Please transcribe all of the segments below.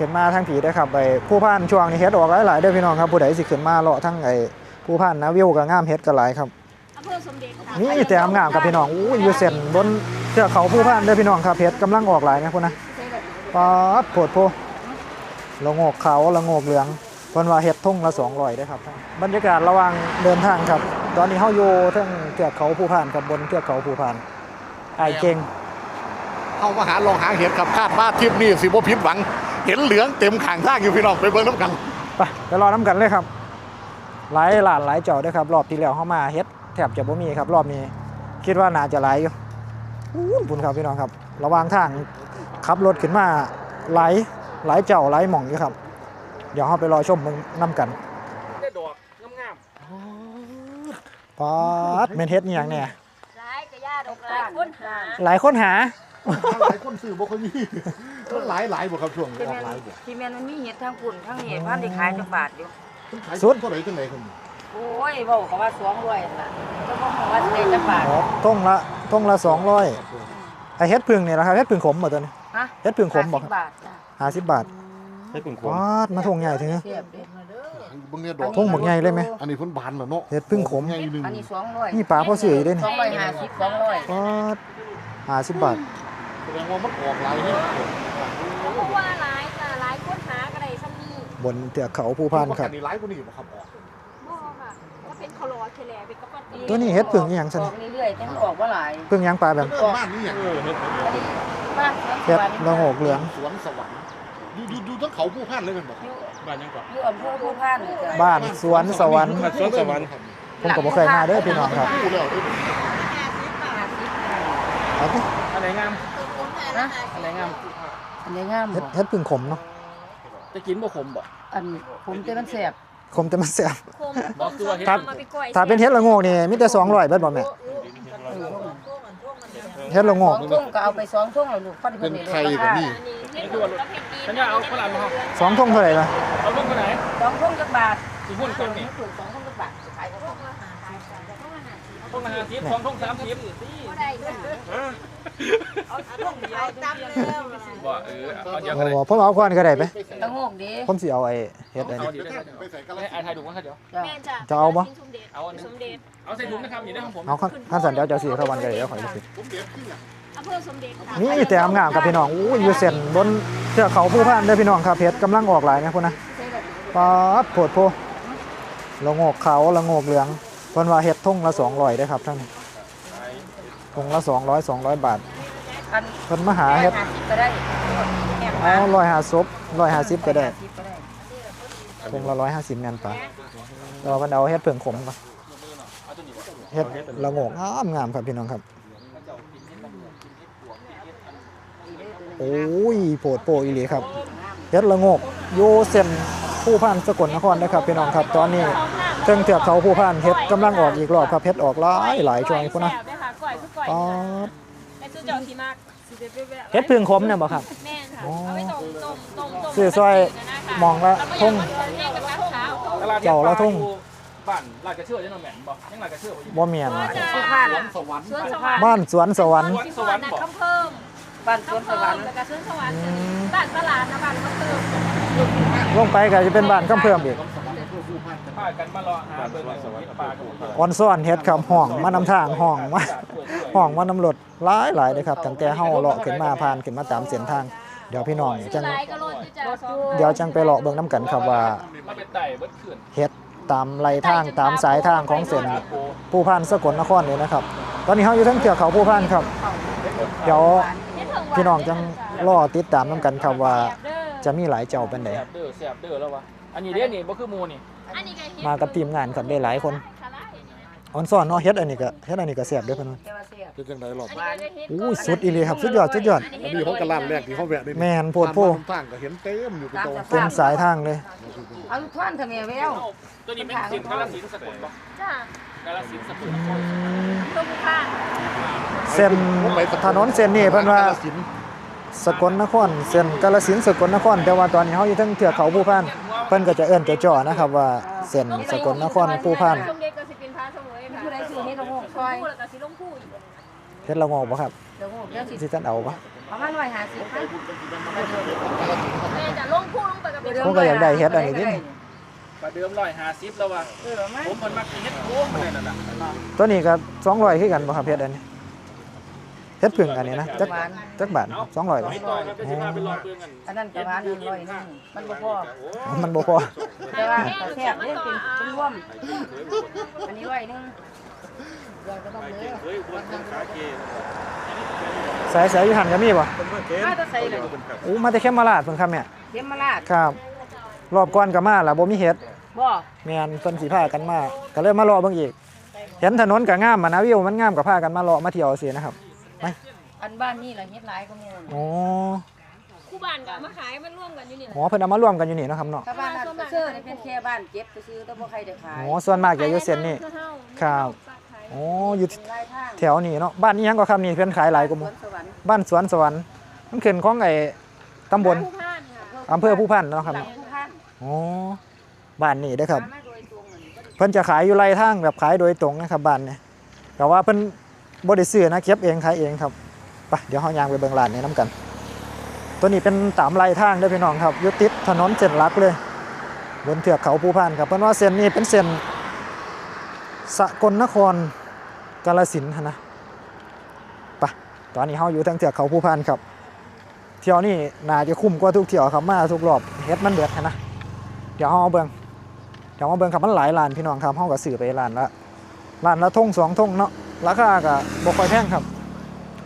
ขึ้นมาทั้งผีได้อครับไอ้ผู้พันช่วงนี้เฮ็ดออกหลายๆเด้อพี่น้องครับผู้ใดสิขึ้นมาเลาะทั้งไอ้ผู้พันนะวิวก็งามเฮ็ดก็หลายครับอำเภอสมเด็จค่ะนี่แต่งามๆครับพี่น้องอู้ยอยู่เส้นบนเทือกเขาผู้พันเด้อพี่น้องครับเฮ็ดกำลังออกหลายนะพุ่นนะป๊าดโพดโพละโงกขาวละโงกเหลืองเพิ่นว่าเฮ็ดทุ่งละ200เด้อครับบรรยากาศระหว่างเดินทางครับ ตอนนี้เฮาอยู่เทั้งเทือกเขาผู้พันครับบนเทือกเขาผู้พันไอ้เก่งเข้ามาหาลองหาเห็ดครับคาดว่าทริปนี้สิบ่ผิดหวัง เห็นเหลืองเต็มข้างทางอยู่พี่น้องไปเบิ่งน้ำกันไปไปรอน้ำกันเลยครับหลายหลานหลายเจ้าเด้วยครับ รอบที่แล้วเข้ามาเฮ็ดแทบจะบ่มีครับ รอบนี้ คิดว่าน่าจะหลายอยู่อู้บุญครับพี่น้องครับ ระหว่างทางขับรถขึ้นมาหลายหลายเจ้าหลายหม่องอยู่ครับ เดี๋ยวเราไปรอชมมึงน้ำกันได้ดอกงามป๊าดเมนเฮ็ดอหย่างเนี่ยร้ายกระยาดอกลายค้นหาหลายคนหาหลายคนซื้อบ่ค่อยมี หลายหลายบ่ครับช่วงที่ออแม่กนหลายบ่ที่แม่นมันมีเห็ดทั้งปุ่นทั้งเห็ดพันที่ขายจักบาทอยู่สุด เท่าไหร่จังไหนคุณโอ้ยเว้าก็ว่าสวงรวยน่ะก็บ่ฮู้ว่าสิได้จักบาทอ๋อต้งละต้งละสองร้อยไอเฮ็ดพึ่งนี่นะครับเฮ็ดพึ่งขมบ่ตัวนี้ฮะเฮ็ดพึ่งขมบ่ค50รับบาทจ้ะห้าสิบบาทให้คุณคป๊าดมาทงใหญ่ถึงเทียบเด้เบิ่งเนี่ยดอกทุ่งหมกใหญ่เลยไหม อันนี้เพิ่นบานแล้วเนาะเห็ดพึ่งขม ใหญ่หนึงอันนี้200นี่ปลาพ่อเสืออยู่ด้วยนี่250 200ป๊าดห้าสิบบาท แสดงว่ามันออกหลายเนี่ยเพราะว่าร้ายค่ะร้ายค้นหากระไดซ้ำนี่บนเทือกเขาภูพานครับ นี่หลายกว่านี้บ่ครับออกบ่ค่ะก็เป็นคลอเคแลเป็นกระปัดตีตัวนี้เฮ็ดพึ่งอีหยังอซั่นอกเรื่อยๆแต่มันออกบ่หลายพึ่งหยังปลาแบบเริ่มบ้านนี้อย่างเออเฮ็ดอันนี้บ้านสวนสเฮ็ดวรรค์ละโงกเหลืองสวนสวรรค์ดูดูดูทั้งเขาผู้พานเลยแม่นบ่อยู่บ้านยังก่อนอยู่อำเภอภูพานนี่จ้ะบ้านสวนสวรรค์ บ้านสวนสวรรค์ผมก็บ่เคยมาเด้อพี่น้องครับ ผู้แล้วเด้อเอาดิอะไรงาม นะอะไรงามอันนี้งามเฮ็ดบ่เฮ็ดพึ่งขมเนาะจะกินบ่ขมบ่อันผมแต่มันแซ่บขมแต่มันแซ่บ โคมบ่คือว่าเฮ็ดครับ มาไปก่อยถ้าเป็นเฮ็ดละโงกนี่มีแต่200เบิดบ่แม่เฮ็ดละโงสอก งทุ่งก็เอาไปสองทุ่งแล้วลูกฟันเป็เพิ่นนนี่ไข่รากับคานี่อันนี้เฮ็ดดูประเภทดีฉันจะเอาฝรั่งมาเฮาสองทงเท่าไหร่ล่ะเอาลงไปไหนสองทุ่งจักบาทสิหุ้นก่อนนี่ ถูกสองทุ่งจักบาทขายของ ต้องมาหาทิพย์สองท่องสามทิพย์บ่ได้ค่ะบ่เออเอาเดียวโอ้กันเลยโหผมเอาก่อนก็ได้ไหมละโงกดีผมสิเอาไอ้เฮ็ดอันเอานี้เดียวกันไปใส่กะให้ละอายถ่ายดูกันเดี๋ยวจ้ะแม่จ้ะจะเอาบ่สมเด็จเอาอันนี้สมเด็จเอาใส่ถุงนะครับอยู่ในของผมเอาขั้นขั้นสันเดี๋ยวจะสิเข้าวันก็ได้เดี๋ยวขออีกทีผมเด็ดขึ้นอะอำเภอสมเด็จค่ะนี่แต่งามๆครับพี่น้องอู้ยอยู่เส้นบนเทือกเขาผู้พานเด้อพี่น้องครับเฮ็ดกำลังออกหลายนะพุ่นนะป๊าดโพดโพละโงกขาวละโงกเหลือง เพิ่นว่าเฮ็ดทุ่งละ200เด้อครับท่านทุ่งละ200 200บาทอันเพิ่นมาหาเฮ็ดก็ได้แหมเอา150 150ก็ได้150ก็ได้ทุ่งละ150แม่นปะแต่ว่าเพิ่นเอาเฮ็ดเพิ่งขมก่อนเฮ็ดละโงกงามงามครับพี่น้องครับโอ้ยโพดโพอีหลีครับเฮ็ดละโงกอยู่เส้น ผู้พันสกลนครนะครับพี่น้องครับตอนนี้เครื่องเทือกเขาผู้พันเฮ็ดกำลังออกอีกรอบครับเฮ็ดออกหลายหลายช่วงนี้พุ่นนะแซ่บด้วยค่ะก่อยคือก่อยป๊าดไอ้สุดยอดที่มากสิเด็ดแบบเฮ็ดพึ่งขมเนี่ยบ่ครับแม่นค่ะเอาไปต้มต้มต้มต้มซื้อซอยหม่องละทุ่งแม่กับข้าวขาวตลาดเจ้าละทุ่งบ้านลาดกระเชื่อจังแม่นบ่ยังลาดกระเชื่อบ่อยู่บ่แม่นภูพานสวรรค์สวนสวรรค์บ้านสวนสวรรค์ที่สวนน่ะคำเพิ่มบ้านสวนคำสเพิ่วรมรค์แล้วก็สวนสวรรค์บ้านตลาดนะบ้านคำเพิ่ม ลงไปก็จะเป็นบ้านกำเพิ่มอีกพากันมารอหาเบิ่งสวรรค์ปาดูออนซ่อนเฮ็ดครับห้องมานำทางห้องมาห้องมานำรถหลายหลายเลยครับตั้งแต่เฮาเลาะขึ้นมาผ่านขึ้นมาตามเส้นทาง เดี๋ยวพี่น้องจังเดี๋ยวจังไปเลาะเบิ่งนํกันครับว่าเป็ดขึ้นเฮ็ดตามไหลทางตามสายทางของเส้นผู้พันสกลนครนี่นะครับ ตอนนี้เฮาอยู่ทั้งเทือกเขาผู้พันครับ เดี๋ยวพี่น้องจังรอติดตามนํกันครับว่า จะมีหลายเจ้าเป็นไดแซ่บเด้อแซ่บเด้อแล้ววะอันนี้เด้นี่บ่คือหมูนี่อันนี้ก็เฮ็ดมากับทีมงานครับได้หลายคนออนซ่อนเนาะเฮ็ดอันนี้ก็เฮ็ดอันนี้ก็แซ่บเด้อเพิ่นว่าแต่ว่าแซ่บเป็นจังไดรอบอันนี้ก็เฮ็ดอู้สุดอีหลีครับสุดยอดสุดยอด อันนี้เขากระลานแรกที่เขาแวะนี่แม่นโพดโพทางก็เห็นเต็มอยู่เป็นตัวเต็มสายทางเลย เอาลูกท่อนทำไมแววตัวนี้เป็นสินกาลสินธุ์สกุลบ่จ้ากาลสินธุ์สกุลเพิ่มค่าเส้นถนนเส้นนี้เพิ่นว่า กฬสินธุ์ สกลนครเส้นกาฬสินธุ์สกลนคร แต่ว่าตอนนี้เฮาอยู่เทั้งเทือกเขาภูพานเพิ่นก็จะเอิ้นจ่อๆนะครับว่าเส้นสกลนครภูพานสมเด็จก็สิเป็นพระเสมอค่ะผู้ใดซื้อเฮ็ดละโงกซอยคู่แล้วก็สิลงคู่อีกเฮ็ดละงอกบ่ครับละโงกเดี๋ยวสิสิท่านเอาบ่ประมาณ150ค่ะแม่จะลงคู่ผมก็อยากได้เฮ็ดอันนี้ดิปลาเดิมร้อยห้าสิบแล้วว่ะเออมาผมมันมักกินเฮ็ดโค้งเลยนั่นน่ะตัวนี้ก็200คือกันบ่ครับเฮ็ดอันนี้ เฮ็ดพึ่งอันนี้นะจักจักบาท200เหรอไม่ต่อครับจะสิพาไปรอเบิ่งกันอันนั้นประมาณ100นึงมันบ่พอมันบ่พอแต่ว่าแต่แซ่บเนี่ยเป็นเป็นร่วมอันนี้ร้อยหนึงเดี๋ยวจะต้องเลือกเฮ้ยบนทางขาเกสายสายอยู่หันก็มีบ่มาจะใส่เลยอู้มาแต่เข้มมาลาดเพิ่นครับแม่เข็มมาลาดครับรอบก่อนก็มาแล้วบ่มีเฮ็ดบ่แม่นเพิ่นสิพากันมาก็เลยมารอเบิ่งอีก เห็นถนนก็งามอะนะวิวมันงามก็พากันมารอมาเที่ยวสินะครับ อันบ้านนี่ล่ะเฮ็ดหลายก็มีอ๋อคู่บ้านก็เอามาขายมันร่วมกันอยู่นี่แหละ อ๋อเพิ่นเอามารวมกันอยู่นี่เนาะครับเนาะถ้าบ้านนั้นก็ซื้อนี่เป็นแค่บ้านเก็บซื้อแต่บ่ใครได้ขายอ๋อส่วนมากจะอยู่เส้นนี้ ครับ อ๋ออยู่หลายทางแถวนี้เนาะบ้านนี้ยังก็ครับนี่เพิ่นขายหลายกว่าหมู่สวนสวรรค์บ้านสวนสวรรค์มันขึ้นของไอ้ตำบลคู่บ้านค่ะอำเภอผู้พันเนาะครับหลังเนาะผู้พันอ๋อบ้านนี้เด้อครับ มาโดยตรงนั่นก็ได้เพิ่นจะขายอยู่ไรทางแบบขายโดยตรงนะครับบ้านเนี่ยแต่ว่าเพิ่น บ่ได้ซื้อนะเก็บเองขายเองครับไปเดี๋ยวเฮายางไปเบิงร้านนี้นํกัน ตัวนี้เป็นตามไรทางเด้พี่น้องครับยู่ติดถนนเส้นลักเลยบนเทือกเขาภูพานครับเพิ่นว่าเส้นนี้เป็นเส้นสกลนครกาฬสินนะไปตอนนี้เฮาอยู่ทางเทือกเขาภูพานครับ เที่ยวนี้น่าจะคุ้มกว่าทุกเที่ยวครับมาทุกรอบเฮ็ดมันเดือดนะเดี๋ยวเฮาเอาเบิ่งเดี๋ยวมาเบิ่งครับมันหลายร้านพี่น้องครับเฮาก็ซื้อไปร้านละร้านละทงสองทงเนาะ ราคาก็บ่ค่อยแพงครับ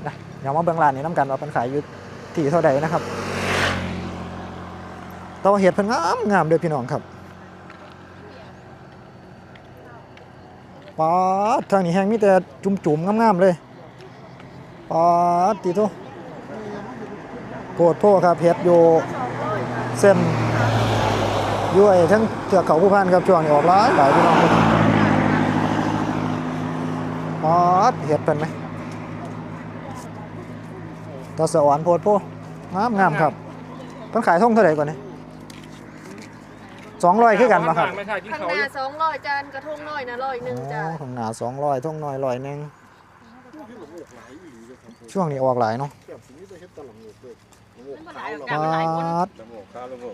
นะเดี๋ยวมาเบิ่งร้านนี้นํกันว่าเพิ่นขายอยู่ที่เท่าใดนะครับตัวเห็ดเพิ่นงามงามเด้อพี่น้องครับป๊าดทางนี้แฮงมีแต่จุ่มๆงามๆเลยป๊าดติโตโกดโพครับเห็ดอยู่เส้นยู่ไอ้ทั้งเทือกเขาผู้พันครับช่วงนี้ออกหลายหลายพี่น้อง อ๋อเห็ดเป็นไหมตาสวรรค์โพดโพงามงามครับต้องขายท่งเท่าไหร่ก่อนนี่สองร้อยคือกันมาครับไม่ใช่กินข้างเขาหอน้ายู่สองร้อยจานกระทงน้อยนะร้อยหนึ่งจ้ะอ๋อข้างหน้าสองร้อยท่งน้อยร้อยหนึ่งช่วงนี้ออกหลายเนาะมันหลายป๊ามันหลายคนด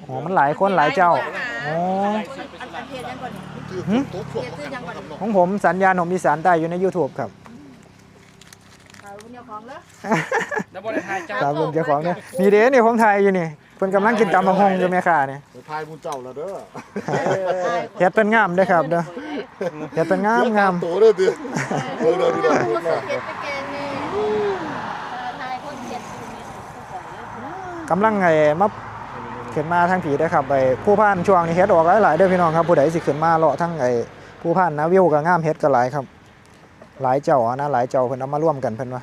อ๋อมันหลายคนหลายเจ้าอ๋ออันอันเพจยังก่อนนี่หึเพจซื้อยังก่อนนี่ของผมสัญญาณหนมอีสานใต้อยู่ใน YouTube ครับเอาเจ้า ของเด้อแล้วบ่ได้ทายเจ้าตามเบิ่งเจ้าของเนี่ยนี่เด้นี่ผมถ่ายอยู่นี่เพิ่นกำลังกินตำบักฮงอยู่แม่ค้านี่ไปพายมูเจ้าแล้วเด้อเฮ็ดเป็นงามเด้อครับเด้อเฮ็ดเป็นงามงามโตเด้อติเบิ่งเด้อพี่น้องผู้ซื้อเก็ดไปแกงนี่เออทายคนเก็ดอยู่นี่กำลังไอ้มาขึ้นมาทางผีเด้อครับไอ้ผู้พานช่วงนี้เฮ็ดออกหลายๆเด้อพี่น้องครับผู้ใดสิขึ้นมาเลาะทั้งไอ้ผู้พานนะวิวก็งามเฮ็ดก็หลายครับ หลายเจ้าอะนะหลายเจ้าเพิ่นเอามาร่วมกันเพิ่นว่า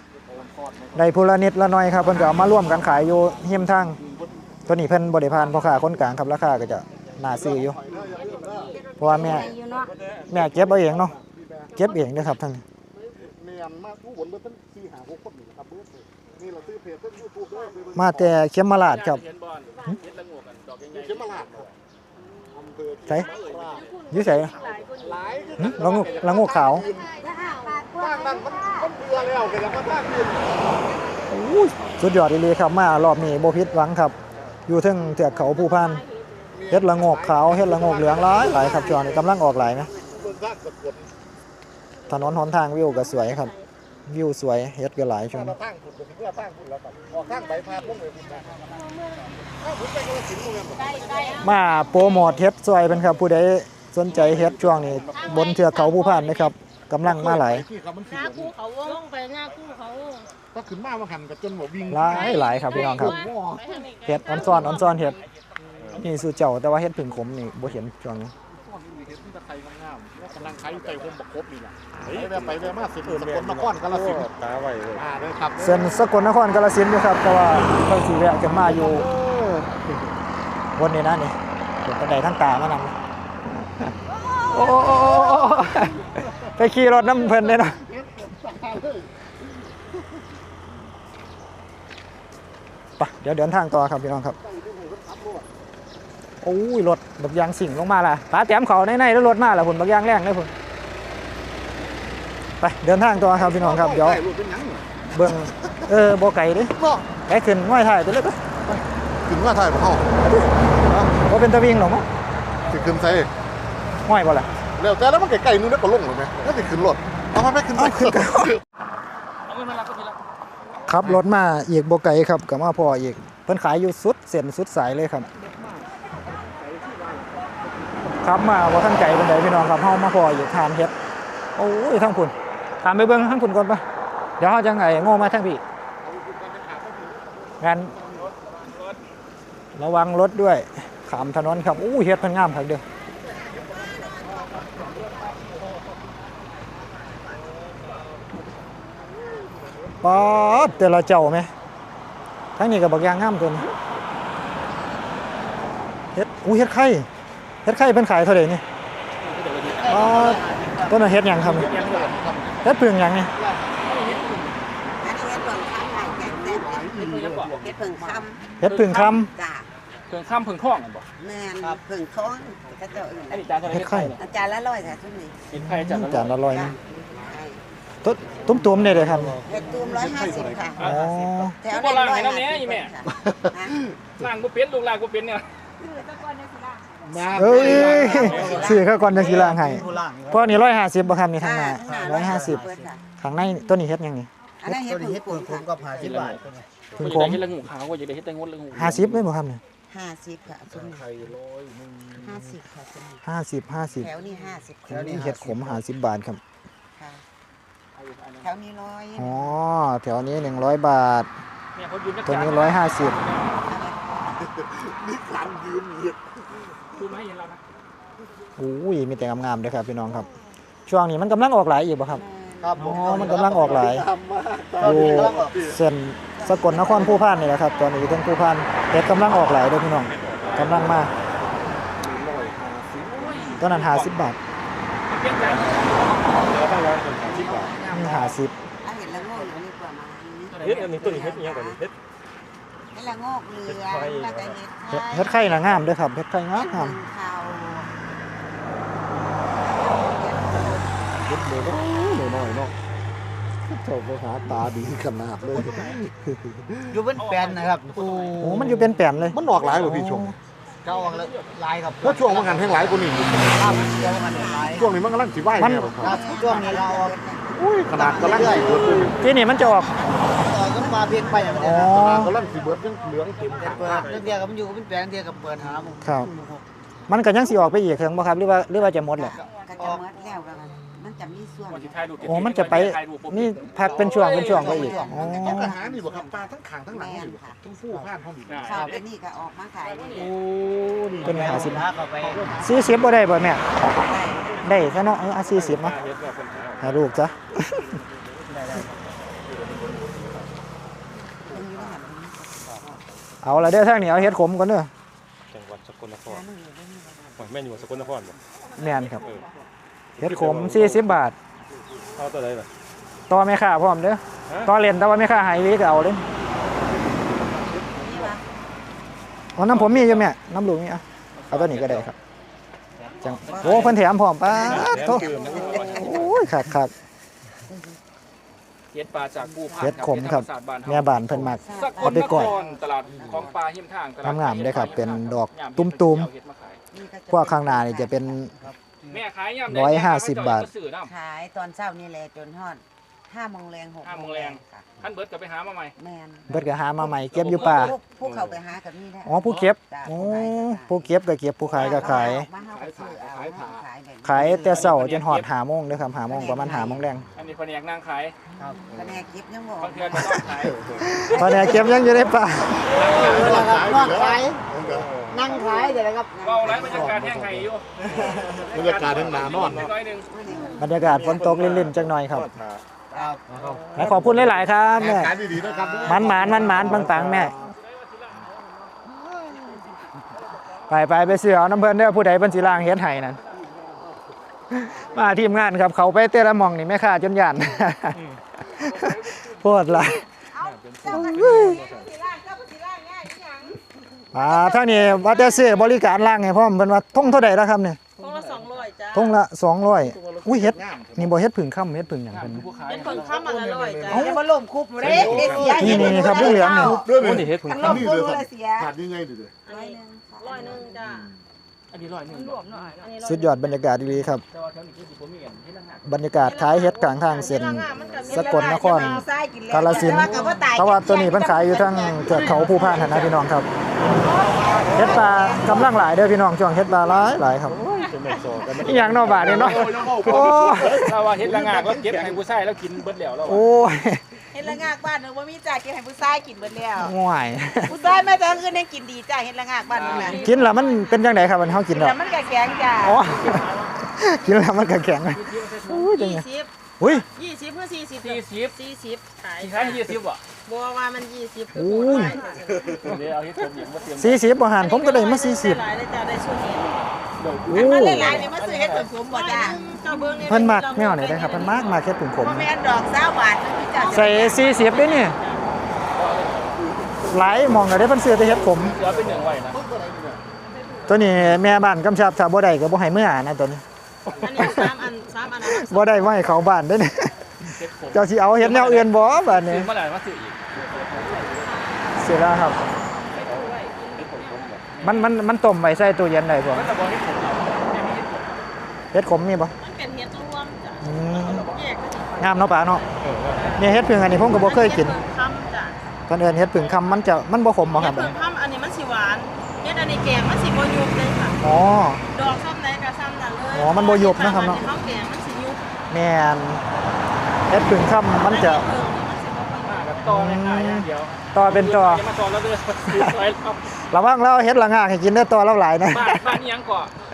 ได้ผู้ละนิดละน่อยครับเพิ่นก็เอามาร่วมกันขายอยู่เฮียมทางตัวนี้เพิ่นบ่ได้ผ่านพ่อค้าคนกลางครับราคาก็จะน่าซื้ออยู่เพราะว่าแม่แม่เก็บเอาเองเนาะเก็บเองเด้อครับทั้งนี้มาผู้บนเบิดทั้ง4 5 6ครับทั้งมาแต่เข็มมาลาดครับใส่ยู่ใส่ลายหึละงูละงูขาว ทางนั้นมันมันเบื่อแล้วก็ยังมาทางอื่นอู้ยสุดยอดเลยครับมารอบนี้โบ่ผิดหวังครับ อยู่ทึงเทือกเขาภูพานเฮ็ดละงกขาวเฮ็ดละงกเหลืองหลายหลายครับช่วงนี้กำลังออกหลายนะเบิ่งทางสะกดถนนหนทางวิวก็สวยครับ วิวสวยเฮ็ดก็หลายช่วงมานี้ทางคุณเพื่อทางคุณแล้วครับออกทางใบพาดลงไปคุณนะถ้าผมไปกาฬสินโรงเรียนบ่ได้ได้มาโปรโมทเฮ็ดสวยเป็นครับ ผู้ใดสนใจเฮ็ดช่วงนี้บนเทือกเขาภูพานนะครับ กำลังมาหลายที่ครับมันหสิน้าคู่เขาวงไปหน้าคู่เขาวงถ้าขึ้นมาว่าหันกับจนบ่วิ่งหลายหลายครับพี่น้องครับไปทางนี้เฮ็ดออนซ่อนออนซ่อนเฮ็ดนี่สู่เจ้าแต่ว่าเฮ็ดผึ่งขมนี่บ่เห็นช่วงนี้เห็นที่ตะไคร้งามๆแล้วกำลังไข่ใจผมบักครบนี่ล่ะไปแว่ไปแว่มาสิสกลนครกาฬสินธุ์ตาไว้เลยอ่าเด้อครับเส้นสกลนครกาฬสินธุ์อยู่ครับแต่ว่าเพิ่นสิแวะกันมาอยู่บนนี้นะนี่เป็นบันไดทั้งตามานำโอ้โอ้โอ้โอ้ ไปขี่รถน้ำเพิ่นเลยนะไปเดี๋ยวเดินทางต่อครับพี่น้องครับโอ้ยรถบักยางสิ่งลงมาละปาแต้มเขาในในแล้วรถมาละพุ่นบักยางแรงเลยพุ่นไปเดินทางต่อครับพี่น้องครับเดี๋ยวได้รูปเป็นหยังเบิ่งเออบ่ไก่เดิบ่ไปขึ้นห้อยถ่ายตัวเล็กก็ถึงว่าถ่ายบ่เฮาโอบ่เป็นตะวิ่งหรอกมั้งสิขึ้นใส่ห้อยบ่ล่ะ แล้วแต่แล้วมันไกลๆนึงแล้วก็ลงเลยไหมแล้วสิขึ้นรถเอามาไปขึ้นเอาใส่ขึ้นกันเอาเงินมารับก็ทีละขับรถมาอีกบ่ไกลครับก็มาพออีกเพิ่นขายอยู่สุดเส้นสุดสายเลยครับครับมาบ่ทันไกลปานใดพี่น้องครับเฮามาพออีกทานเฮ็ดโอ้ยทั้งคุณถามไปเบิ่งทั้งคุณก่อนปะเดี๋ยวเฮาจังไงโง่มาทั้งพี่งั้นระวังรถด้วยขามถนนครับอู้เฮ็ดเพิ่นงามครับเด้อ ป๊าดแต่ละเจ้าไหมทั้งนี้ก็บักอยางงามตัวนี้เฮ็ดอู้เฮ็ดไข่เฮ็ดไข่เพิ่นขายเท่าไหร่นี่ป๊าดต้นนั้นเฮ็ดหยังครับนี่เฮ็ดเพิ่งหยังนี่อันนี้เฮ็ดเพิ่งข้ามไข่แกงแซ่บเฮ็ดเพิ่งคำเฮ็ดเพิ่งคำจ้าเพิ่งข้ามเพิ่งคล้องกันบ่แม่นเพิ่งท้องก็เจ้าอื่นอันนี้จานเท่าไหร่เฮ็ดไข่อาจารย์ละร้อยค่ะทุกนี้กินไข่จานละจานละร้อยจ้านึงต้น ตุ้มตุ้มๆเนี่ยเลยครับเฮ็ดตูมร้อยห้าสิบค่ะอ๋อ แถวนั้นร้อยห้าสิบค่ะล่างบ่เป็นลูกล่างบ่เป็นเนี่ยเอ้ยซื้อเข้าก่อนจะสิล้างให้เพราะนี่ร้อยห้าสิบบ่ครับนี่ทางหน้าร้อยห้าสิบข้างในต้นนี้เฮ็ดหยังนี่อันนั้นเฮ็ดเฮ็ดผมค่ะกินละถึงผมผมเฮ็ดละงูขาวก็จะได้เฮ็ดแต่งดละงูห้าสิบเลยบ่ครับเนี่ยห้าสิบค่ะทุกนี้ห้าสิบค่ะทุกนี้ห้าสิบห้าสิบแถวนี้ห้าสิบแถวนี้เฮ็ดขมห้าสิบบาทครับค่ะ แถวนี้ร้อยอ๋อแถวนี้หนึ่งร้อยบาท เนี่ยเขายืนจักตัวจานนี้ร้อยห้าสิบนี่การยืมอีกคือไม่เห็นเรานะอุ้ยมีแต่งามๆเลยครับพี่น้องครับ ช่วงนี้มันกำลังออกหลายอยู่บ่ครับครับผอ๋มอมันกำลังออกหลายทำมาตอนอยู่นี้กำลังออกเส้นสกลนครผู้พานนี่แหละครับ ตอนนี้อยู่ทั้งผู้พานเฮ็ดกำลังออกหลายเด้อพี่น้องกำลังมาตัวนั้นห้าสิบบาท เปลี่ยนจาน แล้ว ตั้งร้อยเป็นสามสิบบาทนี่ห้าสิบถ้าเห็นละโงกอยู่นี่กว่ามาเฮ็ดอันนี้ตัวนี้เฮ็ดอีหยังกว่านี้เฮ็ดเห็นละโงกเรือแล้วก็เห็ดเฮ็ดเฮ็ดไข่น่ะงามเด้อครับเฮ็ดไข่งามเห็ดงามเข่าเฮ็ดเลยเนาะน้อยๆเนาะเจ้าบ่หาตาดีขนาดเลยอยู่เป็นแปลนนะครับ โอ้มันอยู่เป็นแป้นเลย มันออกหลายบ่พี่ช่วง เก้าวังละลายครับแล้วช่วงมันงานแห้งหลายกว่านี้อยู่ครับเดียวกันลายช่วงนี้มันกำลังสิไหวมันแน่บ่คครัรับบช่วงนี้เราเอาอุ้ยขนาดกำลังสิเบิดเลยที่นี่มันจะออก ต่อยก็มาเพียงไปอย่างอ๋นี้อครับขนาดกำลังสิเบิดยังเหลืองเต็มแต่ทางเปิดภาคเลเรื่อยงเดียวกับมันอยู่เป็นแปลนเดียวกับเปิดหาหมครับ มันก็ยังสิออกไปอีกถึงบ่ครับหรือว่าหรือว่าจะหมดแหละ ก็จะหมดแล้วกันมันจะมี ส่วนมันสิถ่ายรูปโอ้มันจะไปนี่พักเป็นช่วงเป็นช่วงไปอีกอ๋อเอากระหานี่บ่ครับปลาทั้งขางทั้งหลังแม่นี่นบ่ค่ะทั้งฟู่ผ่านห้องนี่เข้าไปนี่ก็ออกมาขายนี่โอ้นี่เป็นห้าสิบลาเข้าไปซื้อเสียบบ่ได้บ่แม่ได้ได้ซะเนาะเออเอาสี่สิบเนาะให้ลูกจ้ะตรงนี้นะคะเอาละเด้อทางนี้เอาเฮ็ดขมก่อนเด้อจังหวัดสกลนครโอ้ยแม่นอยู่สกลนครบ่แม่นครับเออเฮ็ดขม40บาท เอาตัวใดล่ะต่อแม่ค้าพร้อมเด้อฮะต่อเล่นแต่ว่าแม่ค้าใหายวีก็เอาเลยเอาน้ำผมมีอยู่แม่น้ำลูกนี่เอาเอาตัวนี้ก็ได้ครับจังโอ้เพิ่นแถมพร้อมป้าดโตดื่มนะโอ้ยคักเฮ็ดปลาจากผู้ๆเฮ็ดขมครับแม่บ้านเพิ่นมักสกเอาลไปนก่คอยรตลาดของปลาหิมทางตลาดงามๆเลยครับเป็นดอกยามตุ้มๆเอาเฮ็ดาขายพวกข้างหน้านี่จะเป็น แม่ขายยามร้อยห้าสิบบาทเขจะซื้อน้ขายตอนเช้านี่แหละจนฮอด ห้าโมงแรงหกห้าโมงแรง ค่ะำท่านเบิร์ดก็ไปหามาใหม่ แม่นเบิดก็หามาใหม่เก็บอยู่ป่า พวกผู้เขาไปหากับนี่แหละ อ๋อผู้เก็บจ้ะโอ้ผู้ผู้เก็บก็เก็บผู้ขายก็ขายมาเฮาก็ซื้อเอาเฮาขายแบบนี้ขายแต่เช้าจนหอดหาโมงเด้อครับหาโมงประมาณหาโมงแรงอันนี้แผนกนั่งขายคะแนนคลิปยังบอกบางเทื่อก็ต้องขายตอนนี้เก็บยังอยู่ในป่า นอนขายนั่งขายเดี๋ยวนะครับเบาไรบรรยากาศแห้งไห้อยู่บรรยากาศทั้งหนานอน น้อยหนึงบรรยากาศฝนตกลิ่นๆจังหน่อยครับ ครับและขอบคุณหลาย ๆ ครับแม่ขายดีๆนะครับมันหมานมันหมานปังๆแม่ ไปไปไปเสือเอาน้ำเพิ่นเด้อผู้ใดเพิ่นสิล้างเฮ็ดให้นั่นมาทีมงานครับ เขาไปเตะละหมองนี่แม่ค้าจนหยันโพดหลายอ่าทางนี้ว่าแต่ซื้อบริการล้างให้พร้อมเพิ่นว่าทงเท่าใดแล้วครับเนี่ยทงละสองร้อยจ้าทงละ200อุ้ย เฮ็ดนี่บ่เฮ็ดผึ่งค่ำเฮ็ดผึ่งหยังเพิ่นผู้ขายเป็นคนข้ามมาละร้อยจ้ายังมาล่มคุบเลยเด็กเสียนี่นี่ครับเหลืองๆนี่เรื่องโอ้นี้นี่เฮ็ดผึ่งล่คำมคุบเลยเสียขาดยังไงดิเด้อร้อยหนึ่งค่ะโอ้ร้อยหนึงจ้ะอันนี้ร้อยหนึ่งรวมหน่อยอันนี้ร้อยสุดยอดบรรยากาศดีๆครับ แต่ว่าแถวนี้คือสิบ่มีอันที่ละงานบรรยากาศขายเฮ็ดกลางทางเส้นสกลนครกาฬสินธุ์แต่ว่าก็บ่ตายเพราะว่าตัวนี้เพิ่นขายอยู่ทั้งเทือกเขาภูพานหั่นนะพี่น้องครับเฮ็ดปลากำลังหลายเด้อพี่น้องช่วงเฮ็ดปลาหลายหลายครับจะไม่โซ่กัน อีหยังเนาะบาดนี่เนาะโอ้ยเราว่าเฮ็ดละงานแล้วเก็บให้ผู้ชายแล้วกินเบิดแล้วแล้วโอ้ยเฮ็ดละงากบ้านนึงว่ามีจ่ากินให้ผู้ชายกินเบิดแล้วง่วยผู้ชายแม่แต่อื่นยังกินดีจ้าเฮ็ดละงากบ้านนึงน่ะกินแล้วมันเป็นจังไดครับมันเฮากินแล้วแต่มันก็แข็งจ้าอ๋อกินแล้วมันก็แข็งอุ้ยจังไงยี่สิบอุ้ยยี่สิบเพื่อสี่สิบสี่สิบสี่สิบขายสี่ครั้งยี่สิบอะบัวว่ามันยี่สิบคือโอ้บัวยเดี๋ยวเอาเฮ็ดผมหญิงมาเตรียม40บ่หันผมก็ได้มาหลายเลยจ้ะได้ช่วงนี้ 40โอ้มันยหลายๆนี่มาซื้อเฮ็ดผสมบ่จ้าเจ้าเบิ้งเพิ่นมักแนวไหนได้ครับเพิ่นมักมาแค่ผึ่งขมบ่แม่นดอก20บาทนึงจ้าใส่40ด้วยนี่หลายหมองก็ได้เพิ่นซื้อแต่เฮ็ดขมเดี๋ยวเป็นหนึ่งไว้นะตัวนี้แม่บ้านกำชับถ้าบ่ได้ก็บ่ให้มื้อนะตัวนี้อันนี้สามอันสามอันนั้นบ่ได้บ่ให้เขาบ้านเด้อนี่เฮ็ดผมเจ้าสิเอาเฮ็ดแนวอื่นบ่บัดซื้นี้อเมื่อไหร่มาซื้ออีกเสียแล้วครับ มันมันมันต้มไว้ใส่ตู้เย็นได้บ่ก็จะบอกให้ผมเอาแม่มี เฮ็ดผมเฮ็ดขมมีบ่มันเป็นเห็ดรวมจ้ะอืมแยกก็ดีงามเนาะป้าเนาะเนี่ยเฮ็ดผึ่งอันนี้ผมก็บ่เคยกินเห็ดเพิ่งคำจ้ะเพิ่นเอิ้นเฮ็ดผึ่งคำมันจะมันบ่ขมบ่คเห็รับดเพิ่งคำอันนี้มันสีหวานเห็ดอันนี้แกงมันสีบยุบเลยค่ะอ๋อดอกซ้ำไหนกับซ้ำนั่นเลยอ๋อมันบ่ยุบนะครับเนาะข้าวแกงมันสียุบแม่นเฮ็ดผึ่งคำมันจะอัเพิ่งมันสีบ่ค่อยมากับตอในขายอย่างเดียวต่อเป็นต่ออย่ามาตอแล้วเด้อซื้อซอยครับระวังแล้วเฮ็ดละงากให้กินได้อต่อแล้วหลายนะบ้านบ้านนี่ยังก่อสวรรค์ค่ะ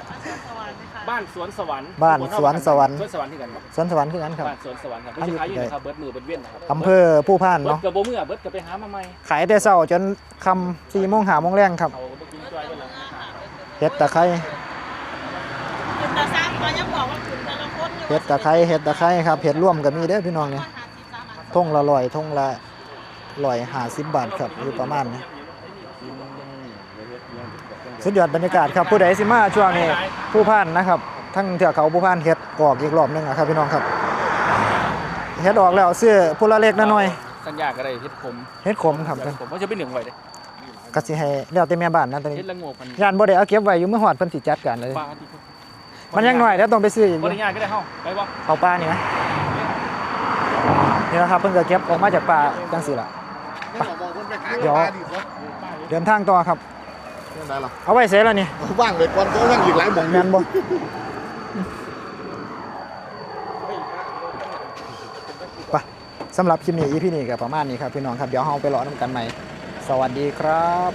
บ้านสวนสวรรค์บ้านสวนสวรรค์ สวนสวรรค์ที่กันครับสวนสวรรค์คือกันครับ บ้านสวนสวรรค์ครับไม่ใช่ขายอยู่นะครับเบิดมือเบิดเวียนนะครับอำเภอผู้พานเบิดเนาะ กับโบเมื่อเบิดกับไปหามาใหม่ขายแต่เช้าจนค่ำ4โมง5โมงแรงครับเขาก็บ่กินจอยกันแล้วเฮ็ดตะไคร้จุดละสามก็ยังบอกว่าจุดละคนอยู่เฮ็ดตะไคร้เฮ็ดตะไคร้ครับเฮ็ดร่วมก็มีเด้อพี่น้องเนี่ยทงละร้อยทงละร้อยห้าสิบบาทครับอยู่ประมาณนี้ สุดยอดบรรยากาศครับผู้ใดสิมาช่วงนี้ผู้พานนะครับ ทั้งเทือกเขาผู้พานเฮ็ดออกอีกรอบหนึงอะครับพี่น้องครับเฮ็ดออกแล้วซื้อผู้ละเล็กละน้อยสัญญาก็ได้เฮ็ดผมเฮ็ดขมครับเฮ็ดผมว่าจะเป็นหนึ่งไว้เด้ก็สิให้แล้วแต่แม่บ้านนะตอนนี้เฮ็ดละโงกพันยานบ่ได้เอาเก็บไว้อยู่มื้อฮอดเพิ่นสิจัดการเลยปลาที่มันยังน้อยแล้วต้องไปซื้ออีกอบ่ยู่ได้ง่ายก็ได้เฮาไปบ่เขาป่านี่นะนี่นะครับเพิ่นก็เก็บออกมาจากป่าจังซี่ล่ะให้เราบอกคนไปหาเดี๋ยวปลาดิซะเดินทางต่อครับ เรื่องใดล่ะเอาไว้เสร็จแล้วนี่ว่างเลยก่อนก็ว่างอีกหลายหม่องอแม่ยู่นบ่ไปสำหรับคลิปนี้ EP นี้ก็ประมาณนี้ครับพี่น้องครับเดี๋ยวเฮาไปรอน้ำกันใหม่ สวัสดีครับ